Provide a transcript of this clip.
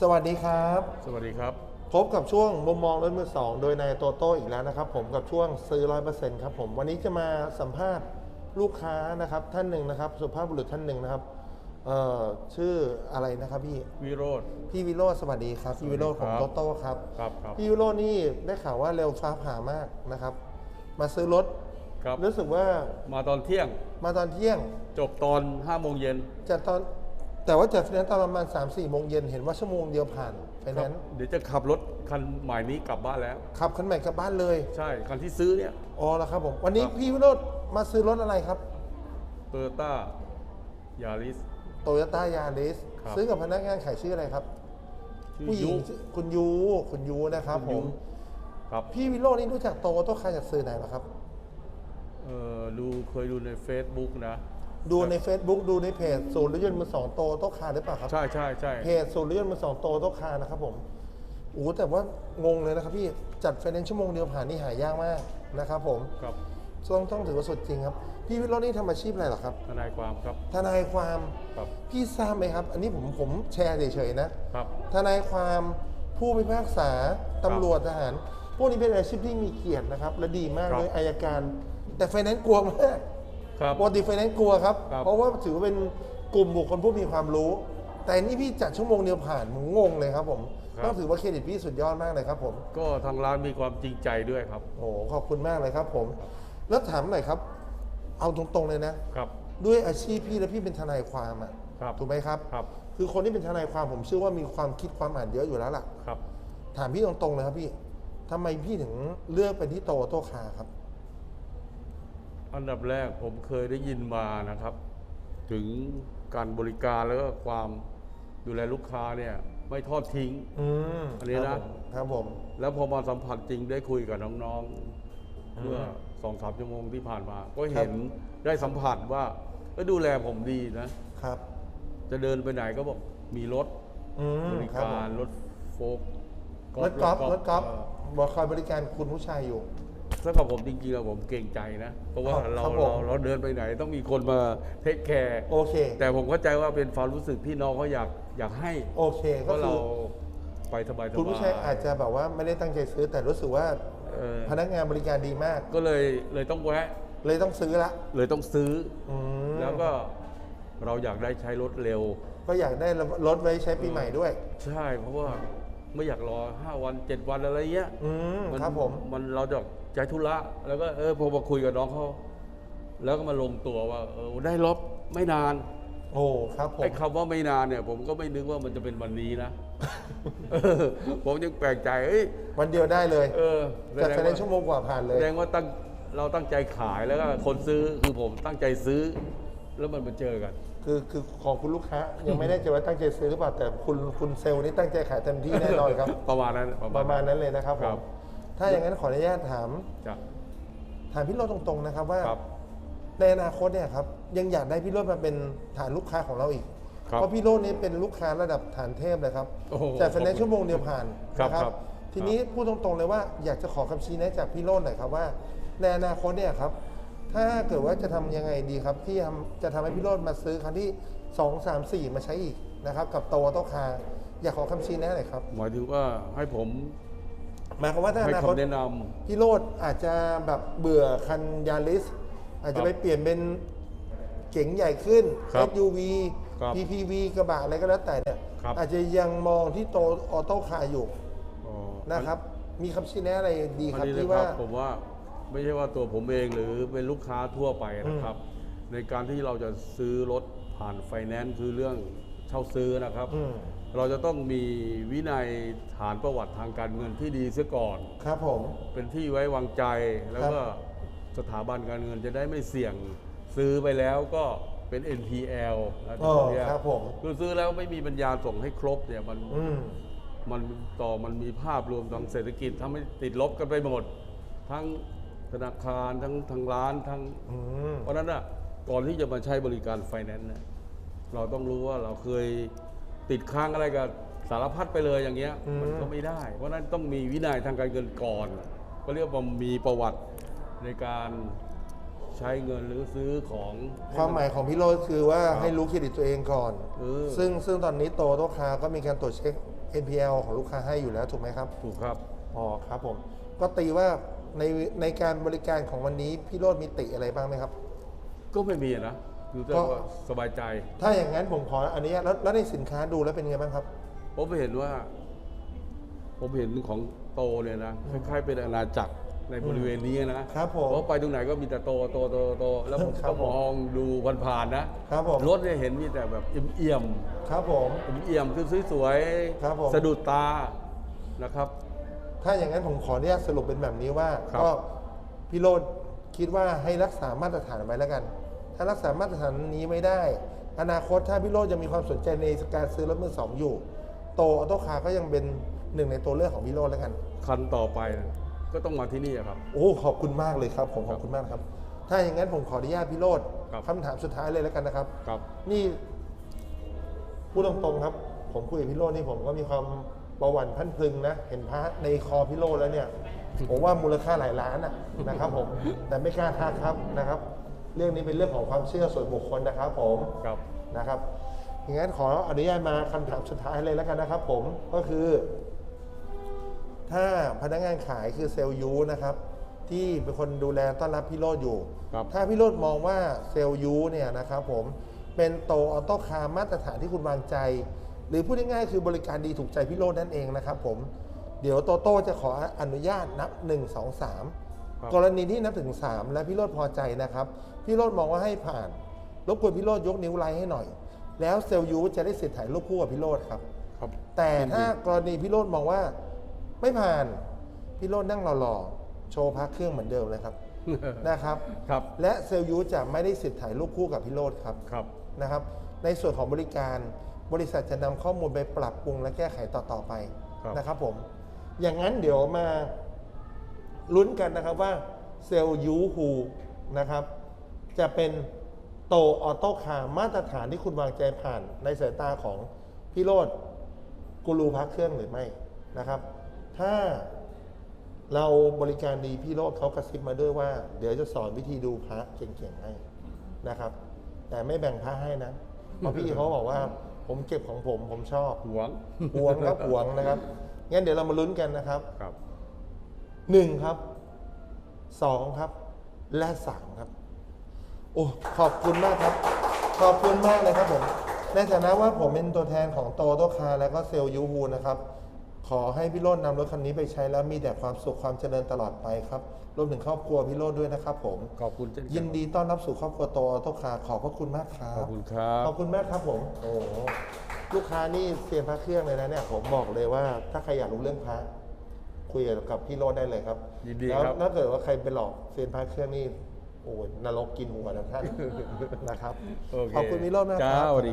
สวัสดีครับ สวัสดีครับ พบกับช่วงมุมมองรถมือสองโดยนายโตโต้อีกแล้วนะครับ ผมกับช่วงซื้อร้อยเปอร์เซ็นต์ครับผมวันนี้จะมาสัมภาษณ์ลูกค้านะครับท่านหนึ่งนะครับ สุภาพบุรุษท่านหนึ่งนะครับเอ่อชื่ออะไรนะครับพี่วิโรธ พี่วิโรจน์สวัสดีครับพี่วิโรจน์ของคโตรับโต้ครับครับครับ พี่วิโรจน์นี่ได้ข่าวว่าเร็วฟ้าผ่ามากนะครับ มาซื้อรถครับ รู้สึกว่ามาตอนเที่ยงมาตอนเที่ยงจบตอน5โมงเย็นจัดตอน แต่ว่าจัดไฟแนนซ์ตอนประมาณ3 4โมงเย็นเห็นว่าชั่วโมงเดียวผ่านไฟคแนรับนซ์เดี๋ยวจะขับรถคันใหม่นี้กลับบ้านแล้ว ขับคันใหม่กลับบ้านเลย ใช่คันที่ซื้อเนี่ยอ๋อแล้วครับผม วันนี้ครับพี่วิโรจน์มาซื้อรถอะไรครับโตโยต้ายาริส โตโยต้ายาริสครับซื้อกับพนักงานขายชื่ออะไรครับชื่อผู้หญิยุงชื่อคุณยูคุณยูนะครับณผยุมครับพี่วิโรจน์นี่รู้จักโตโต้คาจากสื่อไหนเหรอครับ เออดูเคยดูใน Facebook นะ ดูใน Facebook ดูในเพจศูนย์รถยนต์มือสองโตโต้คาหรือเปล่าครับ ใช่ใช่ใช่เพจศูนย์รถยนต์มือสองโตโต้คานะครับผมโอ้โหแต่ว่างงเลยนะครับพี่จัดไฟแนนซ์ชั่วโมงเดียวผ่านนี่หายากมากนะครับผมครับต้องต้องถือว่าสุดจริงครับ พี่วิโรจน์นี่ทำอาชีพอะไรเหรอครับ ทนายความครับ ทนายความครับพี่ทราบไหมครับ อันนี้ผมผมแชร์เฉยๆนะครับ ทนายความผู้พิพากษาตำรวจทหาร พวกนี้เป็นอาชีพที่มีเกียรตินะครับ และดีมากครับเลยอายการ แต่ไฟแนนซ์กลัวมาก ครับปกติไฟแนนซ์กลัวครับ ครับเพราะว่าถือว่าเป็นกลุ่มบุคคลผู้มีความรู้ แต่นี่พี่จัดชั่วโมงเดียวผ่านผมงงเลยครับผมต้องถือว่าเครดิตพี่สุดยอดมากเลยครับผม ก็ทางร้านมีความจริงใจด้วยครับ โอ้โหขอบคุณมากเลยครับผม แล้วถามหน่อยครับ เอาตรงๆเลยนะ ครับ ด้วยอาชีพพี่และพี่เป็นทนายความอะครับ ถูกไหมครับ ครับ คือคนที่เป็นทนายความผมเชื่อว่ามีความคิดความอ่านเยอะอยู่แล้วล่ะ ครับ ถามพี่ตรงๆเลยครับพี่ทำไมพี่ถึงเลือกเป็นที่โตโต้คาครับ อันดับแรกผมเคยได้ยินมานะครับ ถึงการบริการแล้วก็ความดูแลลูกค้าเนี่ย ไม่ทอดทิ้งอืมอันนี้นะ ครับผม แล้วพอมาสัมผัสจริงได้คุยกับน้องๆเมื่อสองสามชั่วโมงที่ผ่านมา ก็เห็นได้สัมผัสว่าเอ้ยดูแลผมดีนะครับ จะเดินไปไหนก็บอกมีรถอืมบริครับการรถโฟล์กรถกอล์ฟรถกอล์ฟเบอกคอยบริการคุณผู้ชายอยู่ สำหรับผมจริงๆแล้วผมเกรงใจนะ เพราะว่าครับเราครับผมเราเราเดินไปไหนต้องมีคนมาเทคแคร์โอเค แต่ผมเข้าใจว่าเป็นความรู้สึกที่น้องเขาอยากอยากให้โอเคเพก็ราะคืเราอไปสบายๆคุณผู้ชายอาจจะแบบว่าไม่ได้ตั้งใจซื้อแต่รู้สึกว่าเออพนักงานบริการดีมาก ก็เลยเลยต้องแวะ เลยต้องซื้อละเลยต้องซื้ออืมแล้วก็เราอยากได้ใช้รถเร็ว ก็อยากได้รถไว้ใช้ปีใหม่ด้วย ใช่เพราะว่า ไม่อยากรอ5วัน7วันอะไรเงี้ยอืมนครับผม มันเราจะใจธุระแล้วก็เออพอมาคุยกับน้องเขาแล้วก็มาลงตัวว่า เออได้รถไม่นานโอ้ครับผมไอ้คำว่าไม่นานเนี่ย ผมก็ไม่นึกว่ามันจะเป็นวันนี้นะเออผมยังแปลกใจเอ้ยวันเดียวได้เลยเออจัดไฟแนนซ์ว่าชั่วโมงกว่าผ่านเลยแสดงว่าตั้งเราตั้งใจขายแล้วก็คนซื้อคือผมตั้งใจซื้อ แล้วมันมาเจอกัน คือคือของคุณลูกค้ายังไม่แน่ใจว่าตั้งใจซื้อหรือเปล่าแต่คุณคุณเซลล์นี่ตั้งใจขายเต็มที่แน่นอนครับ ประมาณนั้นประมาณนั้นเลยนะครับผครัมบ ถ้าอย่างนั้นขออนุญาตถาม จ้ะ ถามพี่โรดตรงๆนะครับว่า ครับในอนาคตเนี่ยครับยังอยากได้พี่โรดมาเป็นฐานลูกค้าของเราอีก ครับเพราะพี่โรดนี่เป็นลูกค้าระดับฐานเทพเลยครับโอ้โหแต่ไฟแนนซ์ชั่วโมงเดียวผ่านครับนะครับ ทีนี้พูดตรงๆเลยว่าอยากจะขอคำชี้แนะจากพี่โรดหน่อยครับว่าในอนาคตเนี่ยครับ ถ้าเกิดว่าจะทำยังไงดีครับ ที่ทำจะทำให้พี่โรดมาซื้อครั้งที่สองสามสี่มาใช้อีกนะครับ กับโตโตคาอยากขอคำชี้แนะหน่อยครับ หมายถึงว่าให้ผมหมายความว่าถ้าอให้นาคตคำแนะนำพี่โรดอาจจะแบบเบื่อคันยาริส อาจจะไปเปลี่ยนเป็นเก๋งใหญ่ขึ้นครับ SUV ครับ PPV กระบะอะไรก็แล้วแต่เนี่ยครับอาจจะยังมองที่โตออโต้คาร์อยู่อ๋อนะครับ มีคำชี้แนะอะไรดีอันครับนี้นะที่คว่ารับผมว่า ไม่ใช่ว่าตัวผมเองหรือเป็นลูกค้าทั่วไปนะครับ ในการที่เราจะซื้อรถผ่านไฟแนนซ์คือเรื่องเช่าซื้อนะครับ อืมเราจะต้องมีวินัยฐานประวัติทางการเงินที่ดีเสียก่อน ครับผม เป็นที่ไว้วางใจแล้วก็สถาบันการเงินจะได้ไม่เสี่ยงซื้อไปแล้วก็เป็น NPL นะอ๋อพวกเนี้ยครับผม คือซื้อแล้วไม่มีปัญญาส่งให้ครบเนี่ยมันอืม มันต่อมันมีภาพรวมทางเศรษฐกิจทำให้ติดลบกันไปหมด ทั้ง ธนาคารทั้งทางร้านทั้งอืมเพราะฉะนั้นอะก่อนที่จะมาใช้บริการไฟแนนซ์เนี่ยเราต้องรู้ว่าเราเคยติดค้างอะไรกับสารพัดไปเลยอย่างเงี้ยอืมมันก็ไม่ได้ เพราะฉะนั้นต้องมีวินัยทางการเงินก่อนก็เรียกว่ามีประวัติในการใช้เงินหรือซื้อของ ความหมายของพี่โรดคือว่าครับให้รู้เครดิตตัวเองก่อน เออ ซึ่งซึ่งตอนนี้โตโตคาร์ก็มีการตรวจเช็ค NPL ของลูกค้าให้อยู่แล้วถูกไหมครับ ถูกครับ อ๋อครับผม ก็ตีว่า ในในการบริการของวันนี้พี่โรดมีติอะไรบ้างไหมครับ ก็ไม่มีนะคือแต่ก็ว่าสบายใจ ถ้าอย่างนั้นผมขออนุญาตแล้วแล้วในสินค้าดูแล้วเป็นไงบ้างครับ ผมเห็นว่า ผมเห็นของโตเนี่ยนะคล้ายๆเป็นอาณาจักรในบริเวณนี้นะครับผมเพราะไปตรงไหนก็มีแต่โตโตโตโตแล้วผมครับก็ผมมองดูผ่านๆนะครับผมรถเนี่ยเห็นมีแต่แบบเอี่ยมครับผมๆเอี่ยมๆคือสวยครับผมสะดุดตานะครับ ถ้าอย่างนั้นผมขออนุญาตสรุปเป็นแบบนี้ว่า ครับก็พี่โรดคิดว่าให้รักษามาตรฐานไว้แล้วกัน ถ้ารักษามาตรฐานนี้ไม่ได้ อนาคตถ้าพี่โรดยังมีความสนใจในการซื้อรถมือสองอยู่ โตออโต้คาร์ก็ยังเป็นหนึ่งในตัวเลือกของพี่โรดแล้วกัน คันต่อไปนะก็ต้องมาที่นี่อะครับ โอ้ขอบคุณมากเลยครับ ผมขอบคุณมากครับ ถ้าอย่างนั้นผมขออนุญาตพี่โรดครับ คำถามสุดท้ายเลยแล้วกันนะครับ ครับ นี่พูดตรงๆครับ ผมคุยกับพี่โรดนี่ผมก็มีความ ประวัติพันพลึงนะ เห็นพระในคอพี่โรดแล้วเนี่ย ผมว่ามูลค่าหลายล้านอะนะครับผม แต่ไม่กล้าทักครับนะครับ เรื่องนี้เป็นเรื่องของความเชื่อส่วนบุคคลนะครับผมครับ นะครับอย่างนั้นขออนุญาตมาคำถามสุดท้ายเลยแล้วกันนะครับ ผมก็คือ ถ้าพนักงานขายคือเซลล์ยูนะครับ ที่เป็นคนดูแลต้อนรับพี่โรดอยู่ครับถ้าพี่โรดมองว่าเซลล์ยูเนี่ยนะครับ ผมเป็นโตออโต้คาร์มาตรฐานที่คุณวางใจ หรือพูดง่ายๆคือบริการดีถูกใจพี่โรดนั่นเองนะครับผมเดี๋ยวโตโต้จะขออนุญาตนับ 1 2ครับ3กรณีที่นับถึง 3 และพี่โรดพอใจนะครับ พี่โรดมองว่าให้ผ่าน รบกวนพี่โรดยกนิ้วไลค์ให้หน่อย แล้วเซลล์ยูจะได้สิทธิ์ถ่ายรูปคู่กับพี่โรดครับครับ แต่ถ้ากรณีพี่โรดมองว่าไม่ผ่าน พี่โรดนั่งรอๆโชว์พักเครื่องเหมือนเดิมเลยครับนะครับครับ และเซลล์ยูจะไม่ได้สิทธิ์ถ่ายรูปคู่กับพี่โรดครับครับนะครับ ในส่วนของบริการ บริษัทจะนำข้อมูลไปปรับปรุงและแก้ไขต่อๆไปครับ นะครับผม อย่างนั้นเดี๋ยวมาลุ้นกันนะครับว่าเซลล์ยูฮูนะครับ จะเป็นโตออโต้คาร์มาตรฐานที่คุณวางใจผ่านในสายตาของพี่โรดกูรูพักเครื่องหรือไม่นะครับ ถ้าเราบริการดีพี่โรดเขากระซิบมาด้วยว่า เดี๋ยวจะสอนวิธีดูพระเก่งๆให้นะครับ แต่ไม่แบ่งพระให้นะเพราะพี่เขาบอกว่า ผมเก็บของผมผมชอบหวงหวงครับหวงนะครับงั้นเดี๋ยวเรามาลุ้นกันนะครับครับหนึ่งครับสองครับ และสามครับ โอ้ขอบคุณมากครับ ขอบคุณมากเลยครับผมในฐานะว่าผมเป็นตัวแทนของโตโตคาแล้วก็เซลล์ยูฮูนะครับ ขอให้พี่โรดนำรถคันนี้ไปใช้แล้วมีแต่ความสุขความเจริญตลอดไปครับรวมถึงครอบครัวพี่โรดด้วยนะครับผมขอบคุณเช่นกัยินดีต้อนรับสู่ครอบครัวโตโตคาขอบพระคุณมากครับขอบคุณครับขอบคุณมากครับผม โอ้โหลูกค้านี่เซียนพระเครื่องเลยนะเนี่ยผมบอกเลยว่า ถ้าใครอยากรู้เรื่องพระคุยกับพี่โรดได้เลยครับยินดีแล้วครับ ถ้าเกิดว่าใครไปหลอกเซียนพระเครื่องนี่โอ้ยนรกกินหัวนะท่าน นะครับโอเคขอบคุณพี่โรดมากคจ้ารับสวัสดี